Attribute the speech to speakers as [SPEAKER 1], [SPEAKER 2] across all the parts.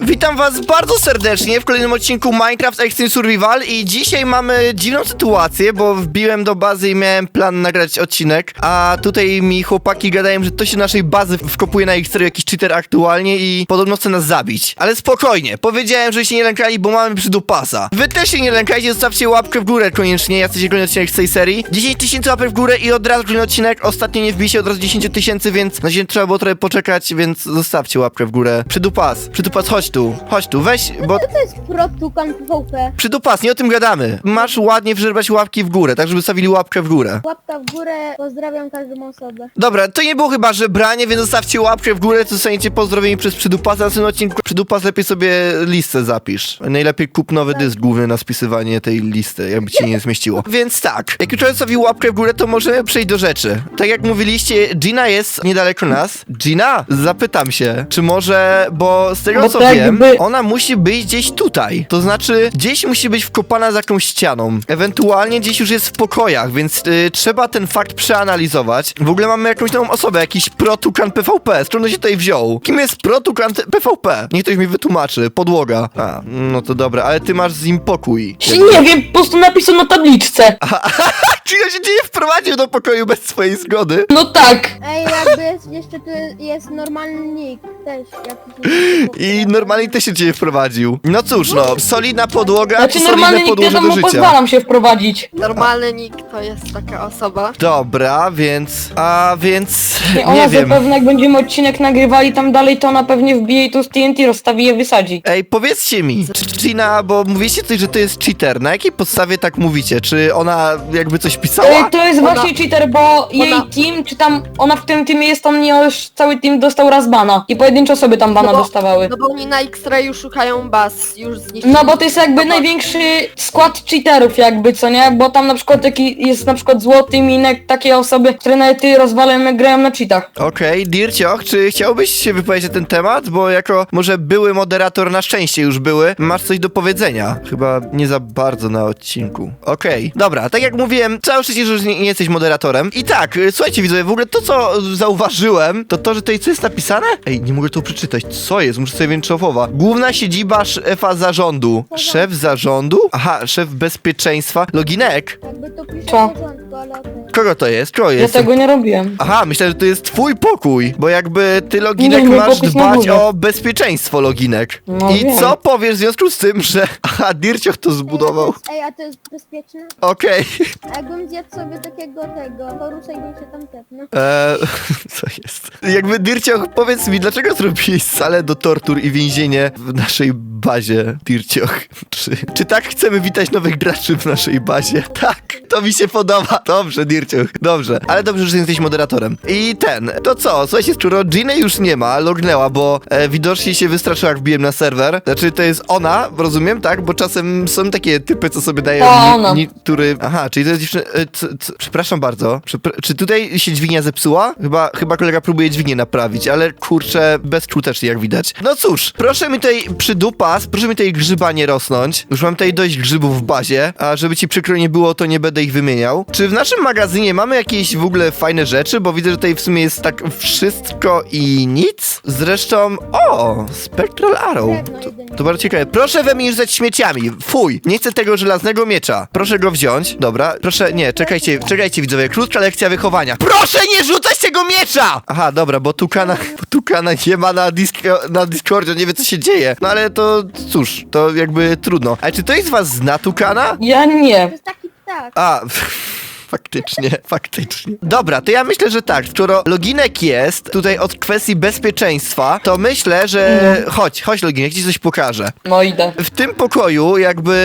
[SPEAKER 1] Witam was bardzo serdecznie w kolejnym odcinku Minecraft Extreme Survival i dzisiaj mamy dziwną sytuację, bo wbiłem do bazy i miałem plan nagrać odcinek, a tutaj mi chłopaki gadają, że to się naszej bazy wkopuje na ich serio jakiś cheater aktualnie i podobno chce nas zabić. Ale spokojnie, powiedziałem, że się nie lękali, bo mamy przydupasa. Wy też się nie lękajcie, zostawcie łapkę w górę koniecznie, ja chcecie kolejny odcinek z tej serii. 10 tysięcy łapek w górę i od razu kolejny odcinek, ostatnio nie wbije się od razu 10 tysięcy, więc na razie trzeba było trochę poczekać, więc zostawcie łapkę w górę. Przydupas, przydupas, chodź tu, chodź tu, weź, bo
[SPEAKER 2] Co to jest protukan PvP?
[SPEAKER 1] Przydupas, nie o tym gadamy. Masz ładnie wżerbać łapki w górę, tak żeby stawili łapkę w górę.
[SPEAKER 2] Łapka w górę, pozdrawiam każdą osobę.
[SPEAKER 1] Dobra, to nie było chyba żebranie, więc zostawcie łapkę w górę, to dostaniecie pozdrowieni przez Przydupasa. Na tym odcinku Przydupas lepiej sobie listę zapisz. Najlepiej kup nowy dysk główny na spisywanie tej listy, jakby ci nie zmieściło. Więc tak, jak już zostawił łapkę w górę, to możemy przejść do rzeczy. Tak jak mówiliście, Gina jest niedaleko nas. Gina? Zapytam się, czy może, bo z tego
[SPEAKER 3] Bo
[SPEAKER 1] co
[SPEAKER 3] tak
[SPEAKER 1] wiem,
[SPEAKER 3] jakby-
[SPEAKER 1] ona musi być gdzieś tutaj. To znaczy, gdzieś musi być wkopana za jakąś ścianą. Ewentualnie gdzieś już jest w pokojach, więc y, trzeba ten fakt przeanalizować. W ogóle mamy jakąś nową osobę, jakiś protukan PvP. Skąd on się tutaj wziął? Kim jest protukan PvP? Niech ktoś mi wytłumaczy. Podłoga. A, no to dobra, ale ty masz z nim pokój.
[SPEAKER 3] Czy nie wiem, po prostu napisał na tabliczce.
[SPEAKER 1] Czyli on się dzieje wprowadził do pokoju bez swojej zgody?
[SPEAKER 3] No tak.
[SPEAKER 2] Ej, jakby jest, jeszcze tu jest, normalny nick też. jakiś
[SPEAKER 1] I normalnie też się dzieje wprowadził. No cóż, no, solidna podłoga,
[SPEAKER 3] Znaczy
[SPEAKER 1] solidne
[SPEAKER 3] nikt
[SPEAKER 1] podłoże do życia.
[SPEAKER 3] pozwalam się wprowadzić.
[SPEAKER 4] Normalny nick to jest taka osoba.
[SPEAKER 1] Dobra, więc. A więc.
[SPEAKER 3] Nie, ona
[SPEAKER 1] Nie wiem.
[SPEAKER 3] zapewne jak będziemy odcinek nagrywali tam dalej, to ona pewnie wbije i tu z TNT rozstawi i je wysadzi.
[SPEAKER 1] Ej, powiedzcie mi, czy Gina, bo mówicie coś, że to jest cheater. Na jakiej podstawie tak mówicie? Czy ona jakby coś pisała?
[SPEAKER 3] E, to jest
[SPEAKER 4] Ona-
[SPEAKER 3] właśnie cheater, bo jej team, czy tam ona w tym teamie jest, on nie już cały team dostał raz bana. I pojedyncze osoby tam bana
[SPEAKER 4] No bo-
[SPEAKER 3] dostawały.
[SPEAKER 4] No bo oni na X-Rayu szukają baz, już zniszczyli.
[SPEAKER 3] No bo to jest jakby największy skład cheaterów jakby, co nie? Bo tam na przykład taki jest na przykład złoty minek, takie osoby, które nawet ty rozwalają jak grają na cheatach.
[SPEAKER 1] Okej, Dircioch, czy chciałbyś się wypowiedzieć na ten temat? Bo jako może były moderator, na szczęście już były, masz coś do powiedzenia. Chyba nie za bardzo na odcinku. Okej, dobra, tak jak mówiłem, całe szczęście, że już nie, nie jesteś moderatorem. I tak, y, słuchajcie widzowie, w ogóle to co zauważyłem, to to, że tutaj co jest napisane? Ej, nie mogę to przeczytać, co jest? Muszę sobie większowowa. Główna siedziba szefa zarządu. Szef zarządu? Aha, szef bezpieczeństwa. Loginek?
[SPEAKER 2] Jakby to pisze
[SPEAKER 3] Co?
[SPEAKER 2] ale okej.
[SPEAKER 1] Kogo to jest? Kogo
[SPEAKER 3] Ja
[SPEAKER 1] jest?
[SPEAKER 3] tego nie robiłem.
[SPEAKER 1] Aha, myślę, że to jest twój pokój, bo jakby ty, Loginek,
[SPEAKER 3] Nie, mój
[SPEAKER 1] masz
[SPEAKER 3] pokój jest na
[SPEAKER 1] dbać
[SPEAKER 3] górze.
[SPEAKER 1] o bezpieczeństwo, Loginek.
[SPEAKER 3] No
[SPEAKER 1] I
[SPEAKER 3] wiem.
[SPEAKER 1] co powiesz w związku z tym, że... Aha, Dircioch to zbudował.
[SPEAKER 2] Ej, a to jest bezpieczne?
[SPEAKER 1] Okej.
[SPEAKER 2] A jakbym zjadł sobie takiego tego korusa i bym się tam tepnął.
[SPEAKER 1] Eee, co jest? Jakby Dircioch, powiedz mi, dlaczego zrobiłeś salę do tortur i więzienie w naszej bazie, Dircioch? Czy, czy tak chcemy witać nowych graczy w naszej bazie? Tak, to mi się podoba. Dobrze, Dircioch, dobrze. Ale dobrze, że jesteś moderatorem. I ten, to co? Słuchajcie, skoro Ginny już nie ma, lognęła, bo e, widocznie się wystraszyła, jak wbiłem na serwer. Znaczy, to jest ona, rozumiem, tak? Bo czasem są takie typy, co sobie dają...
[SPEAKER 3] Ona.
[SPEAKER 1] ni- który... Aha, czyli to jest dziewczyna... e, c- c- Przepraszam bardzo. Przepra- czy tutaj się dźwignia zepsuła? Chyba, chyba kolega próbuje dźwignię naprawić, ale kurczę, bezskutecznie jak widać. No cóż, proszę mi tutaj przydupas, proszę mi tutaj grzyba nie rosnąć. Już mam tutaj dość grzybów w bazie, a żeby ci przykro nie było, to nie będę ich wymieniał. Czy w naszym magazynie mamy jakieś w ogóle fajne rzeczy? Bo widzę, że tutaj w sumie jest tak wszystko i nic. Zresztą, o, Spectral Arrow.
[SPEAKER 2] Jedynie.
[SPEAKER 1] To bardzo ciekawe. Proszę we mnie rzucać śmieciami. Fuj, nie chcę tego żelaznego miecza. Proszę go wziąć. Dobra, proszę, nie, czekajcie, czekajcie widzowie. Krótka lekcja wychowania. Proszę nie rzucać tego miecza! Aha, dobra, bo Tukana, bo Tukana nie ma na, disko, na Discordzie, nie wie co się dzieje. No ale to, cóż, to jakby trudno. Ale czy ktoś z was zna Tukana?
[SPEAKER 3] Ja nie.
[SPEAKER 2] To jest taki ptak.
[SPEAKER 1] A, faktycznie, faktycznie. Dobra, to ja myślę, że tak. Skoro loginek jest tutaj od kwestii bezpieczeństwa, to myślę, że... Chodź, chodź loginek, ci coś pokażę.
[SPEAKER 3] No idę.
[SPEAKER 1] W tym pokoju jakby,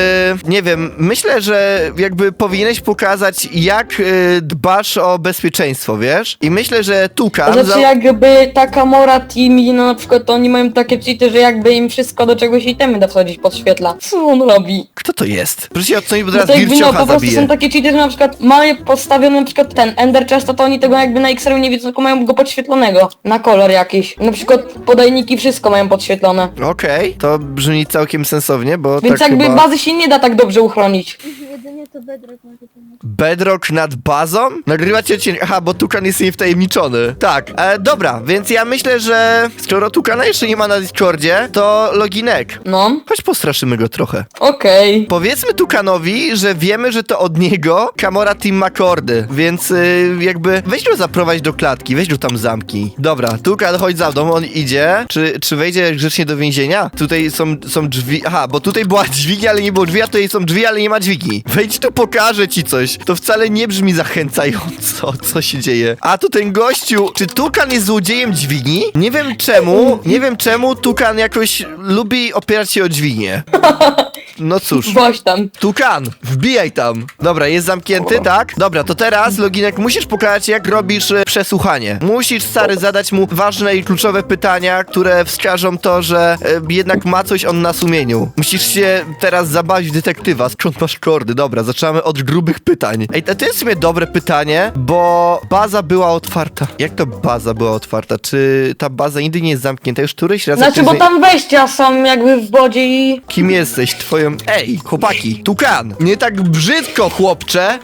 [SPEAKER 1] nie wiem, myślę, że jakby powinieneś pokazać jak y, dbasz o bezpieczeństwo, wiesz? I myślę, że Tukan...
[SPEAKER 3] Znaczy
[SPEAKER 1] za-
[SPEAKER 3] jakby ta Kamora Team i no na przykład oni mają takie cheaty, że jakby im wszystko do czegoś itemy da wsadzić podświetla. Co on robi?
[SPEAKER 1] Kto to jest? Proszę się odsunić, bo
[SPEAKER 3] No
[SPEAKER 1] teraz
[SPEAKER 3] to jakby no po prostu są takie cheaty, że na przykład mają normalnie postawiony na przykład ten Ender Chesta, to oni tego jakby na X-Ray nie widzą, tylko mają go podświetlonego. Na kolor jakiś. Na przykład podajniki wszystko mają podświetlone.
[SPEAKER 1] Okej, to brzmi całkiem sensownie, bo
[SPEAKER 3] Więc
[SPEAKER 1] tak
[SPEAKER 3] jakby
[SPEAKER 1] chyba...
[SPEAKER 3] bazy się nie da tak dobrze uchronić.
[SPEAKER 2] Jedynie to Bedrock może pomóc.
[SPEAKER 1] Bedrock nad bazą? Nagrywacie odcinek. Aha, bo Tukan jest niewtajemniczony. Tak, e, dobra, więc ja myślę, że skoro Tukana jeszcze nie ma na Discordzie, to loginek.
[SPEAKER 3] No,
[SPEAKER 1] Chodź postraszymy go trochę.
[SPEAKER 3] okej.
[SPEAKER 1] Powiedzmy Tukanowi, że wiemy, że to od niego Kamora Team ma kordy, więc y, jakby weź go zaprowadź do klatki, weź go tam zamki. Dobra, Tukan chodź za mną, on idzie. Czy, czy wejdzie grzecznie do więzienia? Tutaj są, są drzwi, aha, bo tutaj była dźwignia, ale nie było drzwi, a tutaj są drzwi, ale nie ma dźwigni. Wejdź tu, pokażę ci coś. To wcale nie brzmi zachęcająco, co się dzieje. A to ten gościu, czy Tukan jest złodziejem dźwigni? Nie wiem czemu, nie wiem czemu Tukan jakoś lubi opierać się o dźwignię. No cóż.
[SPEAKER 3] Woź tam.
[SPEAKER 1] Tukan, wbijaj tam. Dobra, jest zamknięty, tak? Dobra, to teraz, Loginek, musisz pokazać, jak robisz e, przesłuchanie. Musisz, stary, zadać mu ważne i kluczowe pytania, które wskażą to, że e, jednak ma coś on na sumieniu. Musisz się teraz zabawić w detektywa. Skąd masz kordy? Dobra, zaczynamy od grubych pytań. Ej, to to jest w sumie dobre pytanie, bo baza była otwarta. Jak to baza była otwarta? Czy ta baza nigdy nie jest zamknięta? Już któryś raz... jak
[SPEAKER 3] Znaczy, bo tam wejścia są jakby w wodzie i...
[SPEAKER 1] Kim jesteś? Twoją... Ej, chłopaki, tukan! Nie tak brzydko, chłopcze!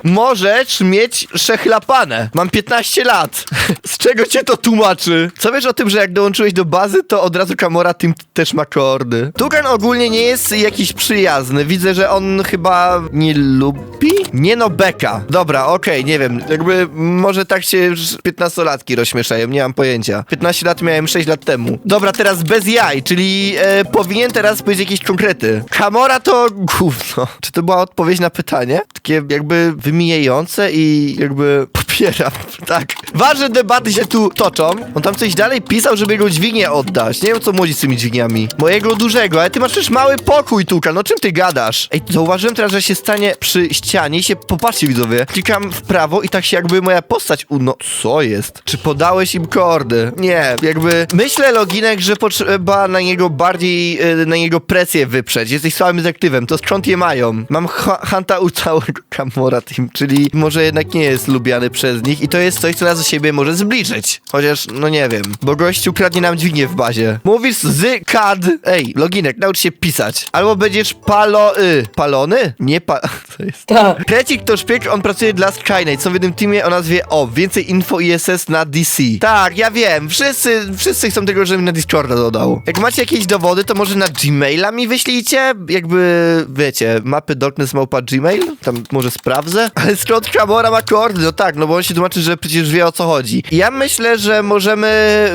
[SPEAKER 1] Możesz mieć szechlapane. Mam 15 lat. Z czego cię to tłumaczy? Co wiesz o tym, że jak dołączyłeś do bazy, to od razu Kamora tym też ma kordy? Tukan ogólnie nie jest jakiś przyjazny. Widzę, że on chyba nie lubi? Nie no, beka. Dobra, okej, nie wiem. Jakby może tak się już 15-latki rozśmieszają, nie mam pojęcia. 15 lat miałem 6 lat temu. Dobra, teraz bez jaj, czyli e, powinien teraz powiedzieć jakieś konkrety. Kamora to gówno. Czy to była odpowiedź na pytanie? Takie jakby wymijające i jakby popieram. Tak. Ważne debaty się tu toczą. On tam coś dalej pisał, żeby jego dźwignię oddać. Nie wiem, co młodzi z tymi dźwigniami. Mojego dużego, ale ty masz przecież mały pokój, Tuka. No czym ty gadasz? Ej, zauważyłem teraz, że się stanie przy ścianie i się, popatrzcie widzowie, klikam w prawo i tak się jakby moja postać uno... Co jest? Czy podałeś im kordy? Nie, jakby... Myślę, Loginek, że potrzeba na niego bardziej, e, na niego presję wyprzeć. Jesteś słabym detektywem, to skąd je mają? Mam ha- hanta u całego Kamora Team, czyli może jednak nie jest lubiany przez nich i to jest coś, co nas do siebie może zbliżyć. Chociaż, no nie wiem, bo gościu kradnie nam dźwignię w bazie. Mówisz z kad... Ej, Loginek, naucz się pisać. Albo będziesz palo... Y. Palony? Nie pa... Co jest?
[SPEAKER 3] Tak.
[SPEAKER 1] Krecik to szpieg, on pracuje dla Skynet, są w jednym teamie o nazwie O. Więcej info ISS na DC. Tak, ja wiem, wszyscy, wszyscy chcą tego, żebym na Discorda dodał. Jak macie jakieś dowody, to może na Gmaila mi wyślijcie? Jakby, wiecie, mapy Darkness małpa Gmail? Tam może sprawdzę? Ale skąd Kamora ma kordy? No tak, no bo on się tłumaczy, że przecież wie o co chodzi. Ja myślę, że możemy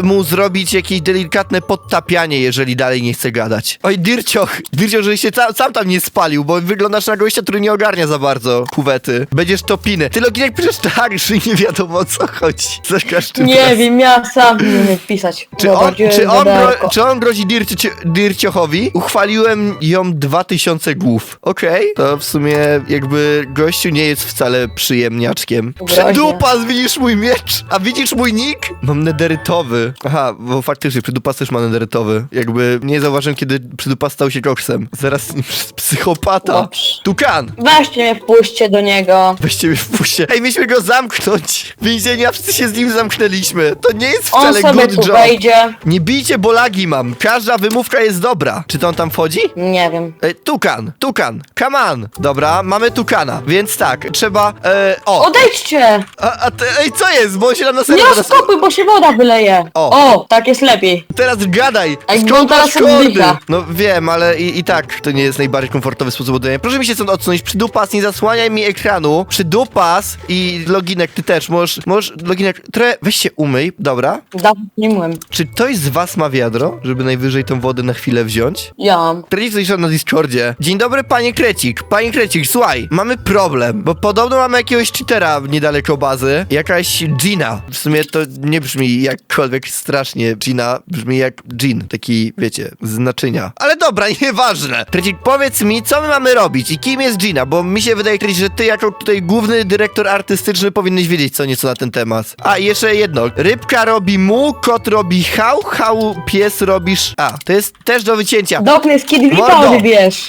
[SPEAKER 1] mu zrobić jakieś delikatne podtapianie, jeżeli dalej nie chce gadać. Oj, Dircioch, Dircioch, żebyś się sam, sam tam nie spalił, bo wyglądasz na gościa, który nie ogarnia za bardzo kuwety. Będziesz topiny. Ty Loginek piszesz tak, że nie wiadomo o co chodzi. Za każdym
[SPEAKER 3] Nie
[SPEAKER 1] razem.
[SPEAKER 3] wiem, ja sam nie umiem pisać.
[SPEAKER 1] Czy on, czy, on gro, czy on grozi Dircio, Dirciochowi? Uchwaliłem ją 2000 głów. Okej, to w sumie jakby gościu nie jest wcale przyjemniaczkiem.
[SPEAKER 3] Groźnie.
[SPEAKER 1] Przedupas, widzisz mój miecz? A widzisz mój nick? Mam nederytowy. Aha, bo faktycznie przedupas też ma nederytowy. Jakby nie zauważyłem, kiedy przedupas stał się koksem. Zaraz psychopata. Tukan!
[SPEAKER 3] Weźcie mnie, wpuśćcie do niego.
[SPEAKER 1] Weźcie mnie wpuśćcie. Ej, mieliśmy go zamknąć. Więzienia, wszyscy się z nim zamknęliśmy. To nie jest
[SPEAKER 3] On
[SPEAKER 1] wcale
[SPEAKER 3] sobie
[SPEAKER 1] good
[SPEAKER 3] tu
[SPEAKER 1] job.
[SPEAKER 3] wejdzie.
[SPEAKER 1] Nie bijcie, bo lagi mam. Każda wymówka jest dobra. Czy to on tam wchodzi?
[SPEAKER 3] Nie wiem.
[SPEAKER 1] E, tukan, tukan, come on. Dobra, mamy tukana, więc tak, trzeba... E, o,
[SPEAKER 3] Odejdźcie!
[SPEAKER 1] A, a te, ej, co jest? Bo on się nam na serio
[SPEAKER 3] Nie
[SPEAKER 1] teraz...
[SPEAKER 3] bo się woda wyleje.
[SPEAKER 1] O.
[SPEAKER 3] O, tak jest lepiej.
[SPEAKER 1] Teraz gadaj!
[SPEAKER 3] Ej, bo
[SPEAKER 1] Skąd
[SPEAKER 3] teraz
[SPEAKER 1] kordy?
[SPEAKER 3] oddycha.
[SPEAKER 1] No wiem, ale i, i tak to nie jest najbardziej komfortowy sposób oddychania. Proszę mi się stąd odsunąć. Przydupas, nie zasłaniaj mi ekranu. Przydupas i loginek, ty też. Możesz, możesz, loginek, trochę, weź się umyj, dobra?
[SPEAKER 3] Dawno nie myłem.
[SPEAKER 1] Czy ktoś z was ma wiadro, żeby najwyżej tą wodę na chwilę wziąć?
[SPEAKER 3] Ja mam.
[SPEAKER 1] Krecik coś na Discordzie. Dzień dobry, panie Krecik. Panie Krecik, słuchaj, mamy problem, bo podobno mamy jakiegoś cheatera niedaleko bazy. Bazy jakaś Gina. W sumie to nie brzmi jakkolwiek strasznie Gina, brzmi jak Jean, taki, wiecie, z naczynia. Ale dobra, nieważne. Krecik, powiedz mi, co my mamy robić i kim jest Gina, bo mi się wydaje, Krecik, że ty jako tutaj główny dyrektor artystyczny powinieneś wiedzieć co nieco na ten temat. A, i jeszcze jedno. Rybka robi mu, kot robi hał, hał, pies robisz... A, to jest też do wycięcia.
[SPEAKER 3] Dokny z Kid
[SPEAKER 1] Mordo.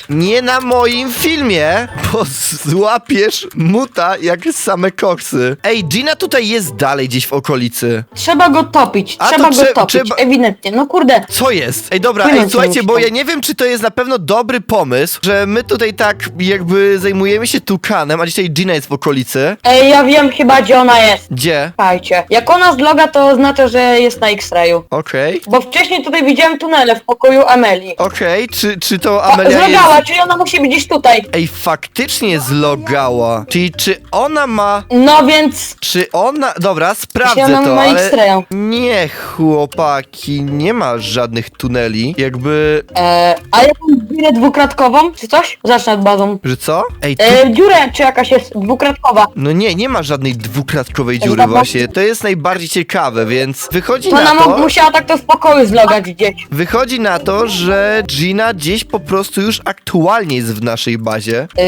[SPEAKER 1] Nie na moim filmie, bo złapiesz muta jak same koksy. Ej, Gina tutaj jest dalej gdzieś w okolicy.
[SPEAKER 3] Trzeba go topić,
[SPEAKER 1] A to
[SPEAKER 3] trzeba
[SPEAKER 1] trze-
[SPEAKER 3] go topić,
[SPEAKER 1] trzeba-
[SPEAKER 3] ewidentnie. No kurde,
[SPEAKER 1] Co jest? Ej, dobra, ej, słuchajcie,
[SPEAKER 3] musi
[SPEAKER 1] bo
[SPEAKER 3] tam.
[SPEAKER 1] ja nie wiem, czy to jest na pewno dobry pomysł, że my tutaj tak jakby zajmujemy się tukanem, a dzisiaj Gina jest w okolicy.
[SPEAKER 3] Ej, ja wiem chyba gdzie ona jest.
[SPEAKER 1] Gdzie?
[SPEAKER 3] Słuchajcie, jak ona zloga, to oznacza, że jest na X-rayu.
[SPEAKER 1] Okej.
[SPEAKER 3] Bo wcześniej tutaj widziałem tunele w pokoju Amelii.
[SPEAKER 1] Okej, czy, czy to Amelia jest...
[SPEAKER 3] Zlogała, czyli ona musi być gdzieś tutaj.
[SPEAKER 1] Ej, faktycznie zlogała. Czyli czy ona ma...
[SPEAKER 3] No więc...
[SPEAKER 1] Czy ona... Dobra, sprawdzę
[SPEAKER 3] ona
[SPEAKER 1] to,
[SPEAKER 3] ma
[SPEAKER 1] ale...
[SPEAKER 3] X-raya.
[SPEAKER 1] Nie, chłopaki, nie ma żadnych tuneli. Jakby...
[SPEAKER 3] E, a jakąś dziurę dwukratkową, czy coś? Zacznę od bazą.
[SPEAKER 1] Że co? Ej, tu...
[SPEAKER 3] E, dziurę, czy jakaś jest dwukratkowa.
[SPEAKER 1] No nie, nie ma żadnej dwukratkowej
[SPEAKER 3] Ej,
[SPEAKER 1] dziury właśnie. To jest najbardziej ciekawe, więc wychodzi
[SPEAKER 3] To
[SPEAKER 1] na
[SPEAKER 3] ona
[SPEAKER 1] to...
[SPEAKER 3] musiała tak to w pokoju zlogać gdzieś.
[SPEAKER 1] Wychodzi na to, że Gina gdzieś po prostu już aktualnie jest w naszej bazie.
[SPEAKER 3] Yy,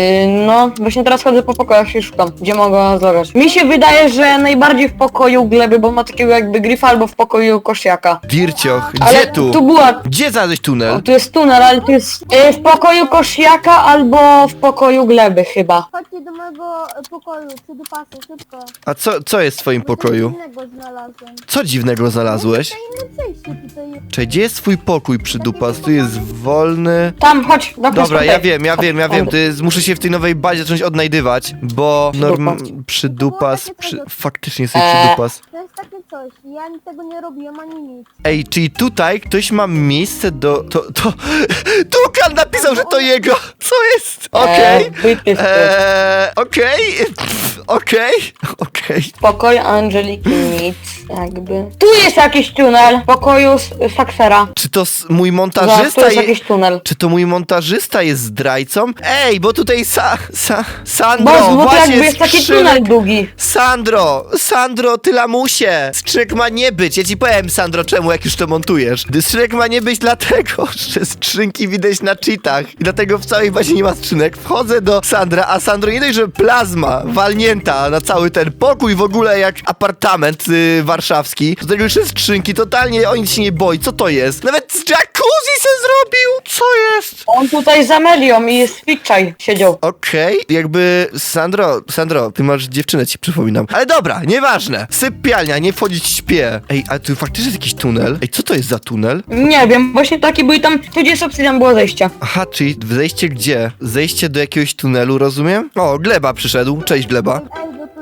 [SPEAKER 3] no, właśnie teraz chodzę po pokojach i szukam, gdzie mogę zlogać. Mi się wydaje, że najbardziej w pokoju gleby, bo ma takiego jakby grifa albo w pokoju kosziaka.
[SPEAKER 1] Dircioch, gdzie
[SPEAKER 3] Ale
[SPEAKER 1] tu?
[SPEAKER 3] tu była...
[SPEAKER 1] Gdzie znaleźć
[SPEAKER 3] O,
[SPEAKER 1] tunel?
[SPEAKER 3] tu jest tunel, ale tu jest yy, w pokoju kosziaka albo w pokoju gleby chyba.
[SPEAKER 2] Chodźcie do mojego e, pokoju, przy dupasy, szybko.
[SPEAKER 1] A co, co jest w twoim
[SPEAKER 2] coś
[SPEAKER 1] pokoju?
[SPEAKER 2] innego znalazłem.
[SPEAKER 1] Co dziwnego znalazłeś?
[SPEAKER 2] To inne przejście tutaj jest.
[SPEAKER 1] Czekaj, gdzie jest twój pokój przy dupas? Tu jest wolny...
[SPEAKER 3] Tam, chodź, do
[SPEAKER 1] Dobra, ja wiem, ja wiem, ja wiem, to jest, muszę się w tej nowej bazie zacząć odnajdywać, bo norm...
[SPEAKER 3] Przydupas.
[SPEAKER 1] Przy... faktycznie sobie
[SPEAKER 3] Eee.
[SPEAKER 1] przydupas.
[SPEAKER 2] To jest takie coś, ja tego nie robiłem ani nic.
[SPEAKER 1] Ej, czyli tutaj ktoś ma miejsce do... to... to... Tukan napisał, że to jego! Co jest? Okej.
[SPEAKER 3] Eee, byty w
[SPEAKER 1] Eee, okej, Pff, okej, okej.
[SPEAKER 3] pokoju Angeliki nic, jakby. Tu jest jakiś tunel, w pokoju s- Saksera.
[SPEAKER 1] Czy to s- mój
[SPEAKER 3] Zobacz, tu
[SPEAKER 1] montażysta
[SPEAKER 3] jest
[SPEAKER 1] je...
[SPEAKER 3] jakiś tunel.
[SPEAKER 1] Czy to mój montażysta jest zdrajcą? Ej, bo tutaj sa... sa... Sandro,
[SPEAKER 3] Bo, bo tu
[SPEAKER 1] właśnie
[SPEAKER 3] jakby jest taki
[SPEAKER 1] skrzynek-
[SPEAKER 3] tunel długi.
[SPEAKER 1] Sandro, Sandro, ty lamusie! Skrzynek ma nie być. Ja ci powiem, Sandro, czemu, jak już to montujesz. Skrzynek ma nie być dlatego, że skrzynki widać na cheatach. I dlatego w całej bazie nie ma skrzynek. Wchodzę do Sandra, a Sandro nie dość, że plazma walnięta na cały ten pokój w ogóle jak apartament y, warszawski. Do tego jeszcze skrzynki, totalnie o nic się nie boi. Co to jest? Nawet z jacuzzi se zrobił? Co jest?
[SPEAKER 3] On tutaj z Amelią i jest Fitchaj siedział.
[SPEAKER 1] Okej, jakby Sandro, Sandro, ty masz dziewczynę, ci przypominam. Ale dobra, nieważne. Sypialnia, nie wchodzić śpię. Ej, a tu faktycznie jest jakiś tunel? Ej, co to jest za tunel?
[SPEAKER 3] Nie wiem, właśnie taki był i tam, tu gdzie jest obsydian było zejście.
[SPEAKER 1] Aha, czyli zejście gdzie? Zejście do jakiegoś tunelu, rozumiem? O, Gleba przyszedł. Cześć, Gleba.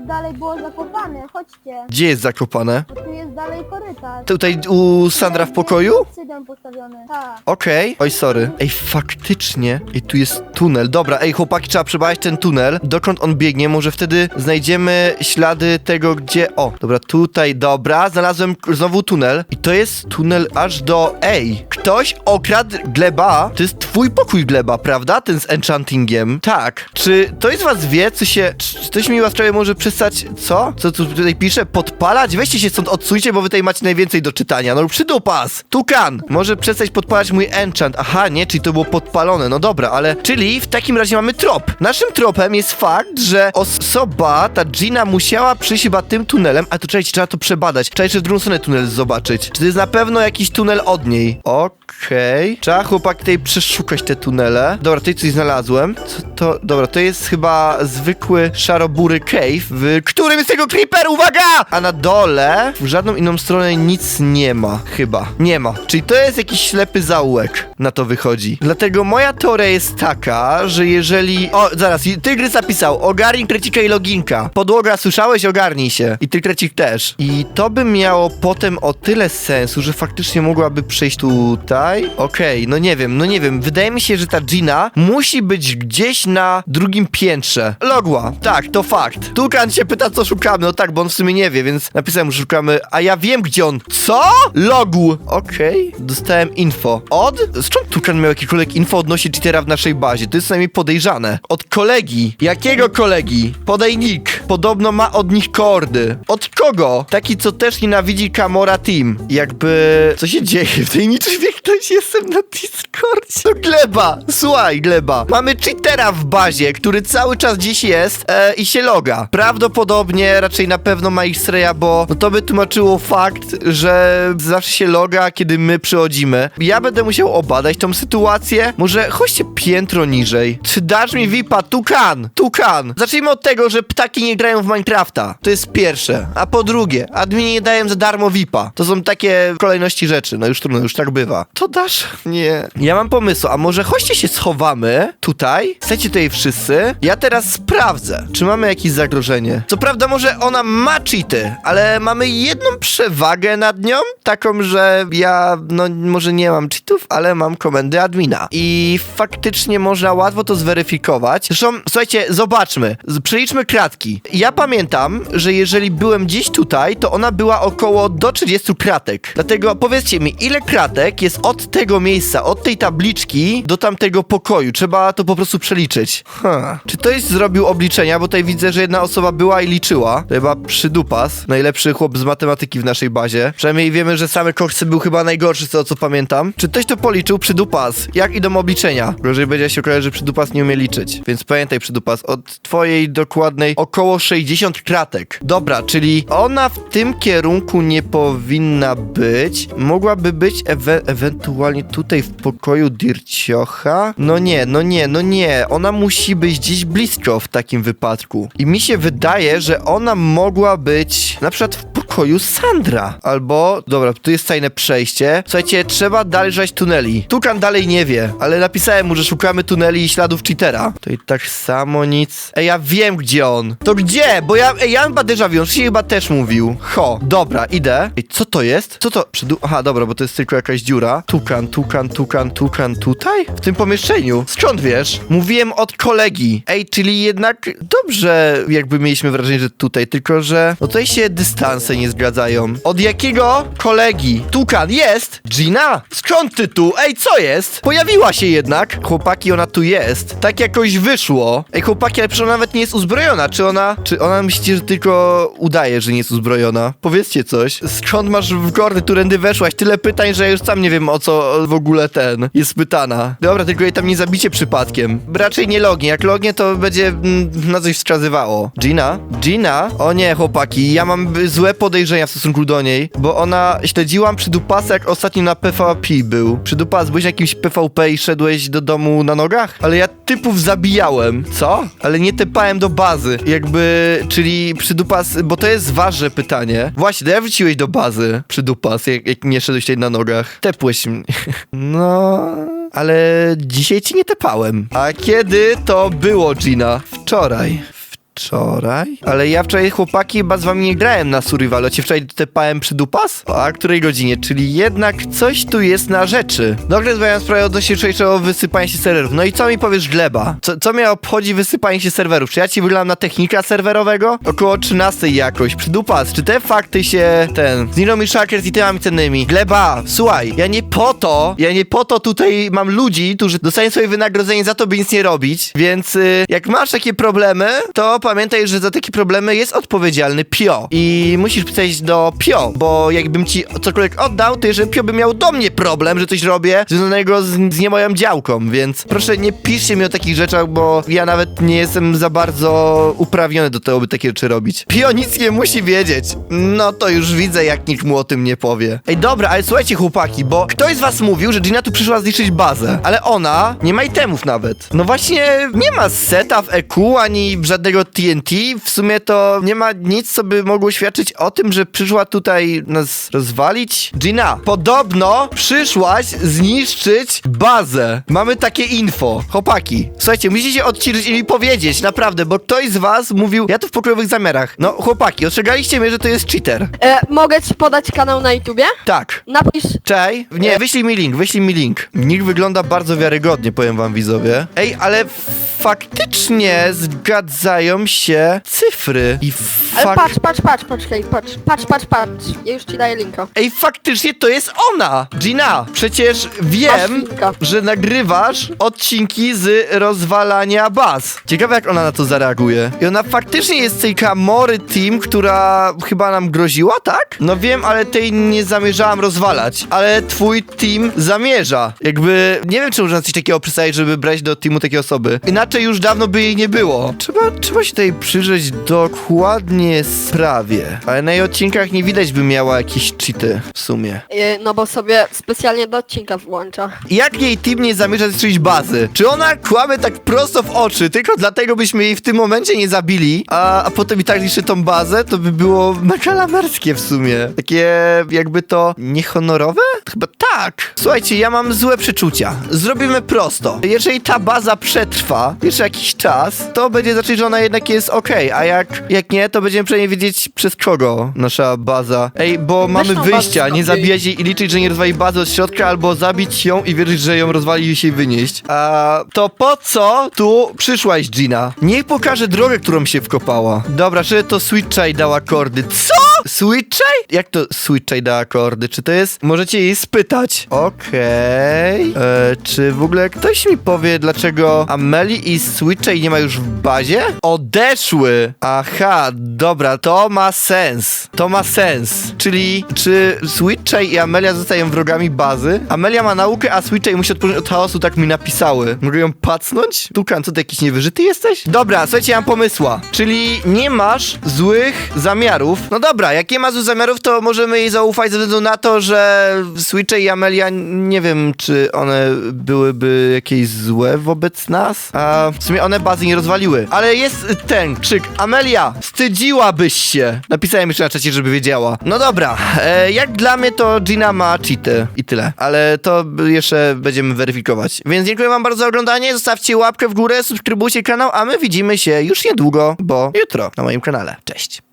[SPEAKER 2] Dalej było zakopane, chodźcie.
[SPEAKER 1] Gdzie jest zakopane?
[SPEAKER 2] Bo tu jest dalej korytarz.
[SPEAKER 1] Tutaj u Sandra w pokoju?
[SPEAKER 2] Obsydian postawiony. Tak.
[SPEAKER 1] Okej. Oj, sorry. Ej, faktycznie. Ej, tu jest tunel. Dobra, ej, chłopaki, trzeba przebadać ten tunel. Dokąd on biegnie? Może wtedy znajdziemy ślady tego, gdzie... O, dobra, tutaj, dobra. Znalazłem k- znowu tunel. I to jest tunel aż do... Ej, ktoś okradł Gleba. To jest twój pokój, Gleba, prawda? Ten z enchantingiem. Tak. Czy ktoś z was wie, co się... Czy ktoś mi łaskawie może Co? Co tu tutaj pisze? Podpalać? Weźcie się stąd, odsuńcie, bo wy tutaj macie najwięcej do czytania. No przydupas! Tukan! Może przestać podpalać mój enchant. Aha, nie, czyli to było podpalone. No dobra, ale... Czyli w takim razie mamy trop. Naszym tropem jest fakt, że osoba, ta Gina musiała przyjść chyba tym tunelem, a to czekajcie, trzeba to przebadać. Trzeba jeszcze w drugą stronę tunel zobaczyć. Czy to jest na pewno jakiś tunel od niej? Okej. Trzeba chłopak tutaj przeszukać te tunele. Dobra, tutaj coś znalazłem. Co to? Dobra, to jest chyba zwykły szarobury cave, w którym jest tego creeper, uwaga! A na dole w żadną inną stronę nic nie ma. Chyba. Nie ma. Czyli to jest jakiś ślepy zaułek. Na to wychodzi. Dlatego moja teoria jest taka, że jeżeli... O, zaraz, Tygrys zapisał. Ogarnij krecika i loginka. Podłoga, słyszałeś? Ogarnij się. I ty krecik też. I to by miało potem o tyle sensu, że faktycznie mogłaby przejść tutaj. Okej, no nie wiem, no nie wiem. Wydaje mi się, że ta Gina musi być gdzieś na drugim piętrze. Logła. Tak, to fakt. Tukan się pyta, co szukamy. No tak, bo on w sumie nie wie, więc napisałem, że szukamy. A ja wiem, gdzie on. Co? Logł. Okej, dostałem info. Od? Skąd Tukan miał jakiekolwiek info odnośnie cheatera w naszej bazie? To jest najmniej podejrzane. Od kolegi. Jakiego kolegi? Podaj nick. Podobno ma od nich kordy. Od kogo? Taki, co też nienawidzi Kamora Team. Jakby... Co się dzieje w tej niczym ktoś jestem na Discordzie. To Gleba! Słuchaj, Gleba. Mamy cheatera w bazie, który cały czas gdzieś jest e, i się loga. Prawdopodobnie, raczej na pewno ma ich streja, bo no to by tłumaczyło fakt, że zawsze się loga, kiedy my przychodzimy. Ja będę musiał obadać tą sytuację. Może chodźcie piętro niżej. Czy dasz mi VIPa? Tukan! Tukan! Zacznijmy od tego, że ptaki nie grają w Minecrafta. To jest pierwsze. A po drugie, admini nie dają za darmo VIPa. To są takie kolejności rzeczy. No już trudno, już tak bywa. To dasz? Nie. Ja mam pomysł, a może chodźcie się schowamy tutaj? Chcecie tutaj wszyscy? Ja teraz sprawdzę, czy mamy jakieś zagrożenie. Co prawda może ona ma cheaty, ale mamy jedną przewagę nad nią, taką, że ja, no może nie mam cheatów, ale mam komendy admina. I faktycznie można łatwo to zweryfikować. Zresztą, słuchajcie, zobaczmy. Przeliczmy kratki. Ja pamiętam, że jeżeli byłem gdzieś tutaj, to ona była około do 30 kratek. Dlatego powiedzcie mi, ile kratek jest od tego miejsca, od tej tabliczki do tamtego pokoju? Trzeba to po prostu przeliczyć. Huh. Czy ktoś zrobił obliczenia? Bo tutaj widzę, że jedna osoba była i liczyła. To chyba przydupas. Najlepszy chłop z matematyki w naszej bazie. Przynajmniej wiemy, że same koksy był chyba najgorszy, z tego co pamiętam. Czy ktoś to policzył? Przydupas. Jak idą obliczenia? Gorzej będzie się okazać, że przydupas nie umie liczyć. Więc pamiętaj, przydupas, od twojej dokładnej około 60 kratek. Dobra, czyli ona w tym kierunku nie powinna być. Mogłaby być ewe ewentualnie tutaj w pokoju Dirciocha? No nie, no nie, no nie. Ona musi być gdzieś blisko w takim wypadku. I mi się wydaje, że ona mogła być na przykład w pokoju Sandra. Albo, dobra, tu jest tajne przejście. Słuchajcie, trzeba dalej żać tuneli. Tukan dalej nie wie, ale napisałem mu, że szukamy tuneli i śladów cheatera. To i tak samo nic. Ej, ja wiem gdzie on. To gdzie? Bo ja, ej, ja mam déjà chyba też mówił. Ho, dobra, idę. Ej, co to jest? Co to? Przydu Aha, dobra, bo to jest tylko jakaś dziura. Tukan, tukan, tukan, tukan tutaj? W tym pomieszczeniu? Skąd wiesz? Mówiłem od kolegi. Ej, czyli jednak dobrze jakby mieliśmy wrażenie, że tutaj, tylko że no tutaj się dystanse nie zgadzają. Od jakiego kolegi? Tukan, jest! Gina? Skąd ty tu? Ej, co jest? Pojawiła się jednak. Chłopaki, ona tu jest. Tak jakoś wyszło. Ej, chłopaki, ale przecież ona nawet nie jest uzbrojona. Czy ona, czy ona myślicie, że tylko udaje, że nie jest uzbrojona? Powiedzcie coś. Skąd masz w gordy, którędy weszłaś? Tyle pytań, że ja już sam nie wiem o co w ogóle ten jest pytana. Dobra, tylko jej tam nie zabicie przypadkiem. Raczej nie lognie. Jak lognie, to będzie mm, na coś wskazywało. Gina? Gina? O nie, chłopaki, ja mam złe podejrzenia w stosunku do niej, bo ona śledziłam przydupasa, jak ostatnio na PvP był. Przydupas, byłeś na jakimś PvP i szedłeś do domu na nogach? Ale ja typów zabijałem. Co? Ale nie tepałem do bazy. Jakby, czyli przydupas, bo to jest ważne pytanie. Właśnie, ja wróciłeś do bazy, przydupas, jak, jak nie szedłeś tutaj na nogach. Tepłeś mnie. No... Ale dzisiaj ci nie tepałem. A kiedy to było, Gina? Wczoraj. Wczoraj? Ale ja wczoraj, chłopaki, chyba z wami nie grałem na survivalu. Cię wczoraj tepałem przy dupas? A której godzinie? Czyli jednak coś tu jest na rzeczy. Dobrze, rozmawiam sprawę odnośnie wczorajszego wysypania się serwerów. No i co mi powiesz, Gleba? Co, co mnie obchodzi wysypanie się serwerów? Czy ja ci wyglądam na technika serwerowego? Około 13 jakoś. Przy dupas. Czy te fakty się, ten, z Nino mi Shakers i tymami cennymi? Gleba, słuchaj, ja nie po to, ja nie po to tutaj mam ludzi, którzy dostają swoje wynagrodzenie za to, by nic nie robić. Więc y, jak masz takie problemy, to pamiętaj, że za takie problemy jest odpowiedzialny Pio. I musisz pisać do Pio, bo jakbym ci cokolwiek oddał, to że Pio by miał do mnie problem, że coś robię związanego z, z nie moją działką, więc proszę nie piszcie mi o takich rzeczach, bo ja nawet nie jestem za bardzo uprawniony do tego, by takie rzeczy robić. Pio nic nie musi wiedzieć. No to już widzę, jak nikt mu o tym nie powie. Ej, dobra, ale słuchajcie chłopaki, bo ktoś z was mówił, że Gina tu przyszła zniszczyć bazę, ale ona nie ma itemów nawet. No właśnie, nie ma seta w EQ, ani żadnego TNT. W sumie to nie ma nic, co by mogło świadczyć o tym, że przyszła tutaj nas rozwalić. Gina, podobno przyszłaś zniszczyć bazę. Mamy takie info. Chłopaki, słuchajcie, musicie się odciszyć i mi powiedzieć, naprawdę, bo ktoś z was mówił, ja to w pokojowych zamiarach. No, chłopaki, ostrzegaliście mnie, że to jest cheater.
[SPEAKER 4] E, mogę ci podać kanał na YouTubie?
[SPEAKER 1] Tak.
[SPEAKER 4] Napisz.
[SPEAKER 1] Czej? Nie, wyślij mi link, wyślij mi link. Nick wygląda bardzo wiarygodnie, powiem wam widzowie. Ej, ale faktycznie zgadzają się cyfry. I
[SPEAKER 4] Ale patrz, patrz, patrz, poczekaj, patrz, patrz, patrz, patrz. Ja już ci daję linka.
[SPEAKER 1] Ej, faktycznie to jest ona! Gina, przecież
[SPEAKER 4] Masz
[SPEAKER 1] wiem,
[SPEAKER 4] linka.
[SPEAKER 1] że nagrywasz odcinki z rozwalania baz. Ciekawe jak ona na to zareaguje. I ona faktycznie jest tej Kamory Team, która chyba nam groziła, tak? No wiem, ale tej nie zamierzałam rozwalać. Ale twój team zamierza. Jakby, nie wiem czy można coś takiego przedstawić, żeby brać do teamu takiej osoby. Inaczej już dawno by jej nie było. Trzeba, trzeba się tutaj przyjrzeć dokładnie sprawie. Ale na jej odcinkach nie widać by miała jakieś cheaty w sumie.
[SPEAKER 4] Yy, No bo sobie specjalnie do odcinka włącza.
[SPEAKER 1] Jak jej team nie zamierza zniszczyć bazy? Czy ona kłamie tak prosto w oczy, tylko dlatego byśmy jej w tym momencie nie zabili, a, a potem i tak niszczy tą bazę? To by było nakalamerskie w sumie. Takie jakby to niehonorowe? Chyba tak. Słuchajcie, ja mam złe przeczucia. Zrobimy prosto. Jeżeli ta baza przetrwa jeszcze jakiś czas, to będzie znaczyć, że ona jednak jest okej, a jak, jak nie, to będziemy przynajmniej wiedzieć przez kogo nasza baza. Ej, bo mamy
[SPEAKER 4] tą bazę
[SPEAKER 1] wyjścia, nie zabijać jej i liczyć, że nie rozwali bazy od środka, albo zabić ją i wierzyć, że ją rozwali i się wynieść. A to po co tu przyszłaś, Gina? Niech pokaże drogę, którą się wkopała. Dobra, czy to Sweet Chai dała kordy? Co? Sweet Chai? Jak to Sweet Chai dała kordy? Czy to jest... Możecie jej spytać. Okej. E, Czy w ogóle ktoś mi powie, dlaczego Ameli i Sweet Chai nie ma już w bazie? Odeszły. Aha, dobra, to ma sens. To ma sens. Czyli czy Sweet Chai i Amelia zostają wrogami bazy? Amelia ma naukę, a Sweet Chai musi odpocząć od chaosu, tak mi napisały. Mogę ją pacnąć? Tukan, co ty jakiś niewyżyty jesteś? Dobra, słuchajcie, mam pomysła. Czyli nie masz złych zamiarów. No dobra, jak nie ma złych zamiarów, to możemy jej zaufać ze względu na to, że Sweet Chai i Amelia, nie wiem, czy one byłyby jakieś złe wobec nas? A w sumie one bazy nie rozwaliły. Ale jest ten krzyk. Amelia, wstydziłabyś się. Napisałem jeszcze na czacie, żeby wiedziała. No dobra, e, jak dla mnie to Gina ma cheaty i tyle. Ale to jeszcze będziemy weryfikować. Więc dziękuję wam bardzo za oglądanie. Zostawcie łapkę w górę, subskrybujcie kanał, a my widzimy się już niedługo, bo jutro na moim kanale. Cześć.